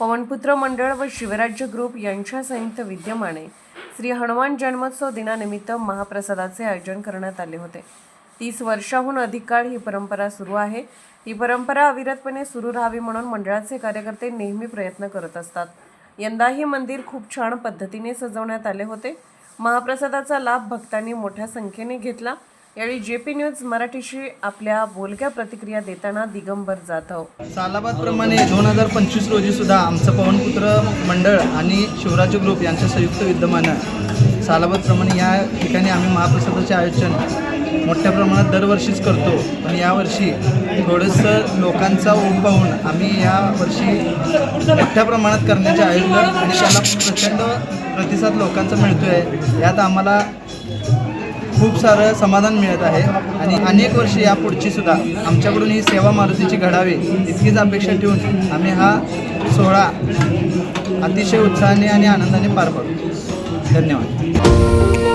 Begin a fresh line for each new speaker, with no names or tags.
पवनपुत्र मंडळ व शिवराज्य ग्रुप यांच्या संयुक्त विद्यमाने श्री हनुमान जन्मोत्सव दिनानिमित्त महाप्रसादाचे आयोजन करण्यात आले होते. तीस वर्षाहून अधिक काळ ही परंपरा सुरू आहे. ही परंपरा अविरतपणे सुरू राहावी म्हणून मंडळाचे कार्यकर्ते नेहमी प्रयत्न करत असतात. यंदाही मंदिर खूप छान पद्धतीने सजवण्यात आले होते. महाप्रसादाचा लाभ भक्तांनी मोठ्या संख्येने घेतला. यावेळी जे पी न्यूज मराठीशी आपल्या बोलक्या प्रतिक्रिया देताना दिगंबर जाधव.
सालाबादप्रमाणे दोन हजार पंचवीस रोजी सुद्धा आमचं पवनपुत्र मंडळ आणि शिवराज ग्रुप यांच्या संयुक्त विद्यमानं सालाबादप्रमाणे या ठिकाणी आम्ही महाप्रसादाचे आयोजन मोठ्या प्रमाणात दरवर्षीच करतो. पण यावर्षी थोडंसं लोकांचा ओघ पाहून आम्ही यावर्षी मोठ्या प्रमाणात करण्याचे आयोजन आणि त्याला प्रचंड प्रतिसाद लोकांचा मिळतो आहे यात आम्हाला खूप सारं समाधान मिळत आहे. आणि अनेक वर्षे यापुढची सुद्धा आमच्याकडून ही सेवा मारुतीची घडावी इतकीच अपेक्षा ठेवून आम्ही हा सोहळा अतिशय उत्साहाने आणि आनंदाने पार पाडू. धन्यवाद.